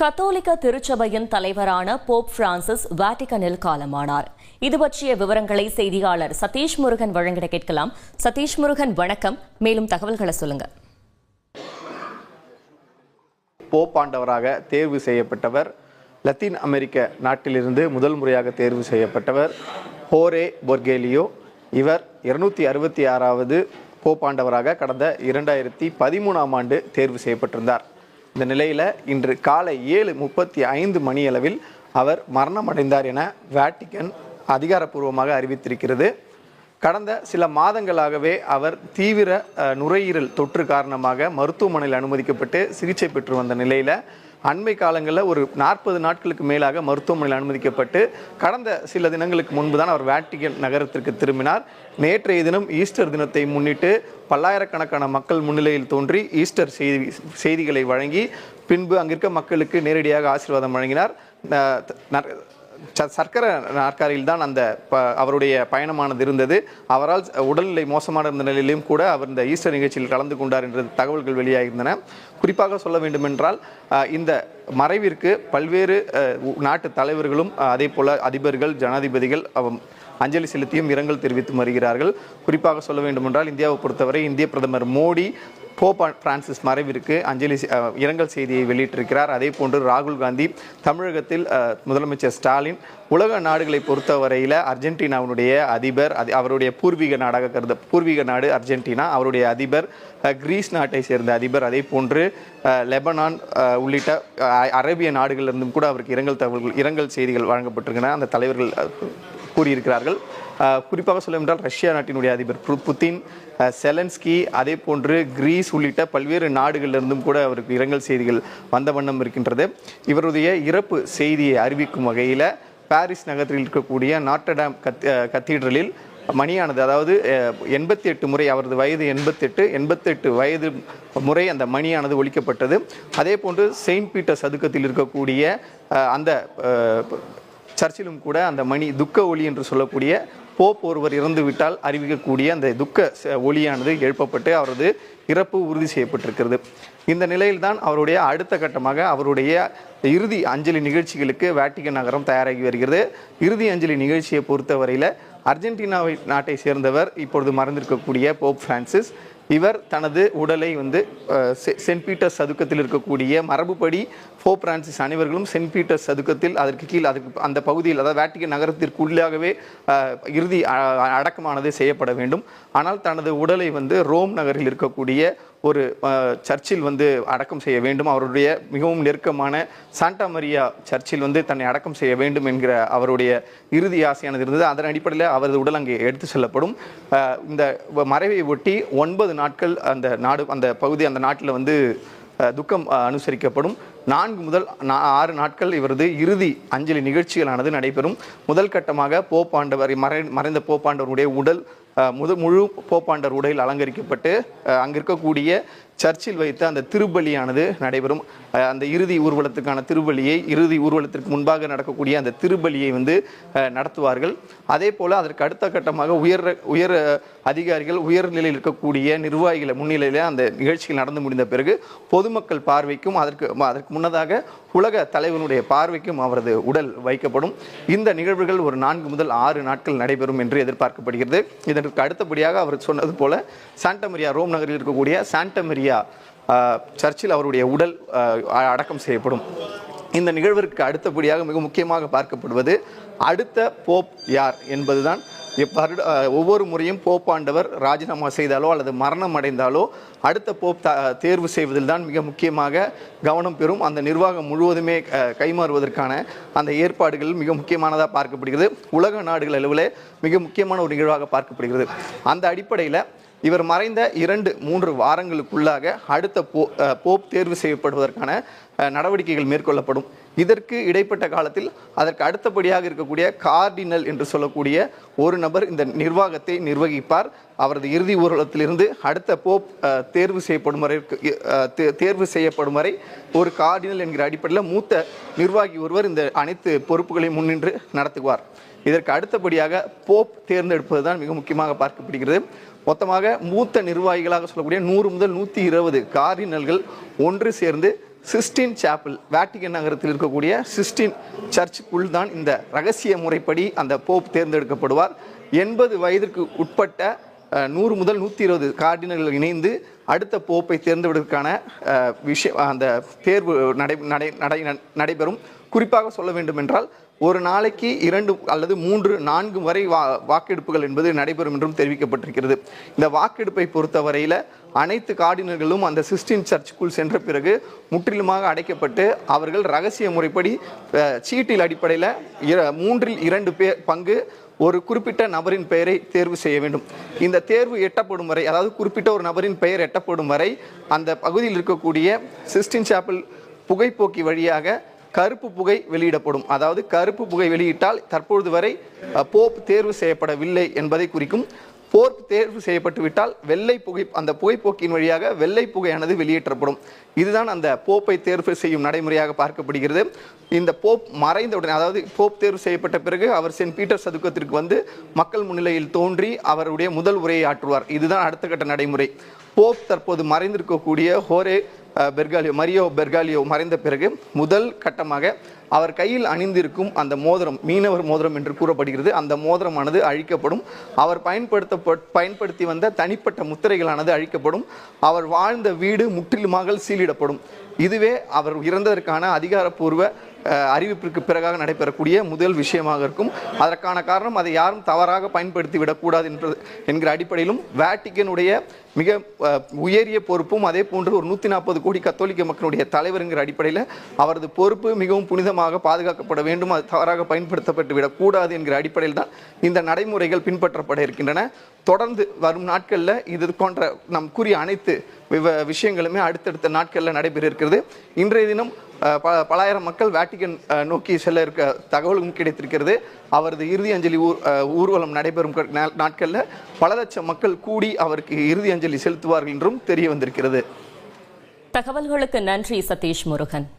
கத்தோலிக்க திருச்சபையின் தலைவரான போப் பிரான்சிஸ் வாட்டிகனில் காலமானார். இது பற்றிய விவரங்களை செய்தியாளர் சதீஷ் முருகன் வழங்கிட கேட்கலாம். சதீஷ் முருகன் வணக்கம். மேலும் தகவல்களை சொல்லுங்க. போப்பாண்டவராக தேர்வு செய்யப்பட்டவர் லத்தீன் அமெரிக்க நாட்டிலிருந்து முதல் முறையாக தேர்வு செய்யப்பட்டவர் ஹோரே பொர்கேலியோ. இவர் இருநூத்தி அறுபத்தி ஆறாவது போப்பாண்டவராக கடந்த இரண்டாயிரத்தி பதிமூணாம் ஆண்டு தேர்வு செய்யப்பட்டிருந்தார். இந்த நிலையில் இன்று காலை ஏழு முப்பத்தி ஐந்து மணியளவில் அவர் மரணமடைந்தார் என வேட்டிக்கன் அதிகாரப்பூர்வமாக அறிவித்திருக்கிறது. கடந்த சில மாதங்களாகவே அவர் தீவிர நுரையீரல் தொற்று காரணமாக மருத்துவமனையில் அனுமதிக்கப்பட்டு சிகிச்சை பெற்று வந்த நிலையில் அண்மை காலங்களில் ஒரு நாற்பது நாட்களுக்கு மேலாக மருத்துவமனையில் அனுமதிக்கப்பட்டு கடந்த சில தினங்களுக்கு முன்பு தான் அவர் வேட்டிகன் நகரத்திற்கு திரும்பினார். நேற்றைய தினம் ஈஸ்டர் தினத்தை முன்னிட்டு பல்லாயிரக்கணக்கான மக்கள் முன்னிலையில் தோன்றி ஈஸ்டர் செய்தி செய்திகளை வழங்கி பின்பு அங்கிருக்க மக்களுக்கு நேரடியாக ஆசீர்வாதம் வழங்கினார். சர்க்கர நாற்காலியில் தான் அந்த ப- அவருடைய பயணமானது இருந்தது. அவரால் உடல்நிலை மோசமான இருந்த நிலையிலும் கூட அவர் இந்த ஈஸ்டர் நிகழ்ச்சியில் கலந்து கொண்டார் என்ற தகவல்கள் வெளியாகியிருந்தன. குறிப்பாக சொல்ல வேண்டுமென்றால் இந்த மறைவிற்கு பல்வேறு நாட்டு தலைவர்களும் அதே போல அதிபர்கள் ஜனாதிபதிகள் அஞ்சலி செலுத்தியும் இரங்கல் தெரிவித்து வருகிறார்கள். குறிப்பாக சொல்ல வேண்டுமென்றால் இந்தியாவை பொறுத்தவரை இந்திய பிரதமர் மோடி போப் பிரான்சிஸ் மறைவிற்கு அஞ்சலி இரங்கல் செய்தியை வெளியிட்டிருக்கிறார். அதே போன்று ராகுல் காந்தி தமிழகத்தில் முதலமைச்சர் ஸ்டாலின் உலக நாடுகளை பொறுத்தவரையில் அர்ஜென்டினாவினுடைய அதிபர் அது அவருடைய பூர்வீக நாடாக கருத பூர்வீக நாடு அர்ஜென்டினா அவருடைய அதிபர் கிரீஸ் நாட்டை சேர்ந்த அதிபர் அதே போன்று லெபனான் உள்ளிட்ட அரேபிய நாடுகளிலிருந்தும் கூட அவருக்கு இரங்கல் தகவல்கள் இரங்கல் செய்திகள் வழங்கப்பட்டிருக்கின்றன. அந்த தலைவர்கள் கூறியிருக்கிறார்கள். குறிப்பாக சொல்ல என்றால் ரஷ்யா நாட்டினுடைய அதிபர் புத்தின் செலன்ஸ்கி அதே போன்று கிரீஸ் உள்ளிட்ட பல்வேறு நாடுகளிலிருந்தும் கூட அவருக்கு இரங்கல் செய்திகள் வந்த வண்ணம் இருக்கின்றது. இவருடைய இறப்பு செய்தியை அறிவிக்கும் வகையில் பாரிஸ் நகரத்தில் இருக்கக்கூடிய நாட்டடாம் கத் கத்தீட்ரலில் மணியானது அதாவது எண்பத்தி எட்டு முறை அவரது வயது எண்பத்தெட்டு எண்பத்தெட்டு வயது முறை அந்த மணியானது ஒழிக்கப்பட்டது. அதே போன்று செயின்ட் பீட்டர் சதுக்கத்தில் இருக்கக்கூடிய அந்த சர்ச்சிலும் கூட அந்த மணி துக்க ஒளி என்று சொல்லக்கூடிய போப் ஒருவர் இறந்து விட்டால் அறிவிக்கக்கூடிய அந்த துக்க ச- எழுப்பப்பட்டு அவரது இறப்பு உறுதி செய்யப்பட்டிருக்கிறது. இந்த நிலையில்தான் அவருடைய அடுத்த கட்டமாக அவருடைய இறுதி அஞ்சலி நிகழ்ச்சிகளுக்கு வேட்டிகன் நகரம் தயாராகி வருகிறது. இறுதி அஞ்சலி நிகழ்ச்சியை பொறுத்தவரையில் அர்ஜென்டினாவை நாட்டை சேர்ந்தவர் இப்பொழுது மறந்திருக்கக்கூடிய போப் பிரான்சிஸ். இவர் தனது உடலை வந்து செ- சென்ட் பீட்டர்ஸ் சதுக்கத்தில் இருக்கக்கூடிய மரபுப்படி ஃபோ பிரான்சிஸ் அனைவர்களும் சென்ட் பீட்டர்ஸ் சதுக்கத்தில் அதற்கு கீழ் அதற்கு அந்த பகுதியில் அதாவது வேட்டிக்க நகரத்திற்குள்ளாகவே இறுதி அடக்கமானது செய்யப்பட வேண்டும். ஆனால் தனது உடலை வந்து ரோம் நகரில் இருக்கக்கூடிய ஒரு சர்ச்சில் வந்து அடக்கம் செய்ய வேண்டும். அவருடைய மிகவும் நெருக்கமான சாண்டா மரியா சர்ச்சில் வந்து தன்னை அடக்கம் செய்ய வேண்டும் என்கிற அவருடைய இறுதி ஆசையானது இருந்தது. அதன் அடிப்படையில் அவரது உடல் அங்கே எடுத்து செல்லப்படும். இந்த மறைவை ஒட்டி ஒன்பது நாட்கள் அந்த நாடு அந்த பகுதி அந்த நாட்டில் வந்து துக்கம் அனுசரிக்கப்படும். நான்கு முதல் நா- ஆறு நாட்கள் இவரது இறுதி அஞ்சலி நிகழ்ச்சிகளானது நடைபெறும். முதல் கட்டமாக போப்பாண்டவர் மறை மறைந்த போப்பாண்டவருடைய உடல் முத முழு போப்பாண்டர் உடையில் அலங்கரிக்கப்பட்டு அங்கிருக்கக்கூடிய இருக்கக்கூடிய சர்ச்சில் வைத்து அந்த திருப்பலியானது நடைபெறும். அந்த இறுதி ஊர்வலத்துக்கான திருப்பலியை இறுதி ஊர்வலத்திற்கு முன்பாக நடக்கக்கூடிய அந்த திருப்பலியை வந்து நடத்துவார்கள். அதே போல் அதற்கு அடுத்த கட்டமாக உயர் உயர் அதிகாரிகள் உயர்நிலையில் இருக்கக்கூடிய நிர்வாகிகளை முன்னிலையில் அந்த நிகழ்ச்சிகள் நடந்து முடிந்த பிறகு பொதுமக்கள் பார்வைக்கும் அதற்கு அதற்கு முன்னதாக உலக தலைவனுடைய பார்வைக்கும் அவரது உடல் வைக்கப்படும். இந்த நிகழ்வுகள் ஒரு நான்கு முதல் ஆறு நாட்கள் நடைபெறும் என்று எதிர்பார்க்கப்படுகிறது. இதற்கு அடுத்தபடியாக அவர் சொன்னது போல சாண்டமரியா ரோம் நகரில் இருக்கக்கூடிய சாண்டமரியா ஆஹ், சர்ச்சில் அவருடைய உடல் அடக்கம் செய்யப்படும். இந்த நிகழ்விற்கு அடுத்தபடியாக மிக முக்கியமாக பார்க்கப்படுவது அடுத்த போப் யார் என்பதுதான். இப் வருட ஒவ்வொரு முறையும் போப்பாண்டவர் ராஜினாமா செய்தாலோ அல்லது மரணம் அடைந்தாலோ அடுத்த போப் தேர்வு செய்வதில் தான் மிக முக்கியமாக கவனம் பெறும். அந்த நிர்வாகம் முழுவதுமே கைமாறுவதற்கான அந்த ஏற்பாடுகள் மிக முக்கியமானதாக பார்க்கப்படுகிறது. உலக நாடுகள் அளவில் மிக முக்கியமான ஒரு நிகழ்வாக பார்க்கப்படுகிறது. அந்த அடிப்படையில் இவர் மறைந்த இரண்டு மூன்று வாரங்களுக்குள்ளாக அடுத்த போ போப் தேர்வு செய்யப்படுவதற்கான நடவடிக்கைகள் மேற்கொள்ளப்படும். இதற்கு இடைப்பட்ட காலத்தில் அதற்கு அடுத்தபடியாக இருக்கக்கூடிய கார்டினல் என்று சொல்லக்கூடிய ஒரு நபர் இந்த நிர்வாகத்தை நிர்வகிப்பார். அவரது இறுதி ஊர்வலத்திலிருந்து அடுத்த போப் தேர்வு செய்யப்படும் வரை தேர்வு செய்யப்படும் வரை ஒரு கார்டினல் என்கிற அடிப்படையில் மூத்த நிர்வாகி ஒருவர் இந்த அனைத்து பொறுப்புகளையும் முன்னின்று நடத்துவார். இதற்கு அடுத்தபடியாக போப் தேர்ந்தெடுப்பது தான் மிக முக்கியமாக பார்க்கப்படுகிறது. மொத்தமாக மூத்த நிர்வாகிகளாக சொல்லக்கூடிய நூறு முதல் நூற்றி இருபது கார்டினல்கள் ஒன்று சேர்ந்து சிஸ்டின் சாப்பிள் வேட்டிகன் நகரத்தில் இருக்கக்கூடிய சிஸ்டின் சர்ச்சுக்குள் தான் இந்த ரகசிய முறைப்படி அந்த போப் தேர்ந்தெடுக்கப்படுவார். எண்பது வயதிற்கு உட்பட்ட நூறு முதல் நூற்றி இருபது கார்டினல்கள் இணைந்து அடுத்த போப்பை தேர்ந்தெடுப்பதற்கான விஷய விஷயம் அந்த தேர்வு நடை நடை நடை நடைபெறும். குறிப்பாக சொல்ல வேண்டும் என்றால் ஒரு நாளைக்கு இரண்டு அல்லது மூன்று நான்கு வரை வா வாக்கெடுப்புகள் என்பது நடைபெறும் என்றும் தெரிவிக்கப்பட்டிருக்கிறது. இந்த வாக்கெடுப்பை பொறுத்தவரையில் அனைத்து கார்டினர்களும் அந்த சிஸ்டின் சர்ச்சுக்குள் சென்ற பிறகு முற்றிலுமாக அடைக்கப்பட்டு அவர்கள் ரகசிய முறைப்படி சீட்டில் அடிப்படையில் இர- மூன்றில் இரண்டு பேர் பங்கு ஒரு குறிப்பிட்ட நபரின் பெயரை தேர்வு செய்ய வேண்டும். இந்த தேர்வு எட்டப்படும் வரை அதாவது குறிப்பிட்ட ஒரு நபரின் பெயர் எட்டப்படும் வரை அந்த பகுதியில் இருக்கக்கூடிய சிஸ்டின் சாப்பிள் புகைப்போக்கி வழியாக கருப்பு புகை வெளியிடப்படும். அதாவது கருப்பு புகை வெளியிட்டால் தற்பொழுது வரை போப் தேர்வு செய்யப்படவில்லை என்பதை குறிக்கும் போர் தேர்வு செய்யப்பட்டு விட்டால் வெள்ளை புகை அந்த புகைப்போக்கின் வழியாக வெள்ளை புகையானது வெளியேற்றப்படும். இதுதான் அந்த போப்பை தேர்வு செய்யும் நடைமுறையாக பார்க்கப்படுகிறது. இந்த போப் மறைந்த உடனே அதாவது போப் தேர்வு செய்யப்பட்ட பிறகு அவர் சென்ட் பீட்டர் சதுக்கத்திற்கு வந்து மக்கள் முன்னிலையில் தோன்றி அவருடைய முதல் உரையை ஆற்றுவார். இதுதான் அடுத்த கட்ட நடைமுறை. போப் தற்போது மறைந்திருக்கக்கூடிய ஹோரே பெர்காலியோ மரியோ பெர்காலியோ மறைந்த பிறகு முதல் கட்டமாக அவர் கையில் அணிந்திருக்கும் அந்த மோதிரம் மீனவர் மோதிரம் என்று கூறப்படுகிறது. அந்த மோதிரமானது அழிக்கப்படும். அவர் பயன்படுத்த பயன்படுத்தி வந்த தனிப்பட்ட முத்திரைகளானது அழிக்கப்படும். அவர் வாழ்ந்த வீடு முற்றிலுமாக சீலிடப்படும். இதுவே அவர் இறந்ததற்கான அதிகாரப்பூர்வ அறிவிப்பிற்கு பிறகாக நடைபெறக்கூடிய முதல் விஷயமாக இருக்கும். அதற்கான காரணம் அதை யாரும் தவறாக பயன்படுத்தி விடக்கூடாது என்று என்கிற அடிப்படையிலும் வேட்டிக்கனுடைய மிக உயரிய பொறுப்பும் அதே போன்று ஒரு நூற்றி நாற்பது கோடி கத்தோலிக்க மக்களுடைய தலைவர் அடிப்படையில் அவரது பொறுப்பு மிகவும் புனிதமாக பாதுகாக்கப்பட வேண்டும். அது தவறாக பயன்படுத்தப்பட்டு விடக்கூடாது என்கிற அடிப்படையில் தான் இந்த நடைமுறைகள் பின்பற்றப்பட இருக்கின்றன. தொடர்ந்து வரும் நாட்களில் இது போன்ற நம் கூறிய அனைத்து விவ- விஷயங்களுமே அடுத்தடுத்த நாட்களில் நடைபெற இருக்கிறது. இன்றைய தினம் ப பலாயிரம் மக்கள் வேட்டிகன் நோக்கி செல்ல இருக்க தகவலும் கிடைத்திருக்கிறது. அவரது இறுதி அஞ்சலி ஊர் ஊர்வலம் நடைபெறும் க- நாட்களில் பல லட்சம் மக்கள் கூடி அவருக்கு இறுதி அஞ்சலி செலுத்துவார்கள் என்றும் தெரிய வந்திருக்கிறது தகவல்களுக்கு நன்றி சதீஷ் முருகன்.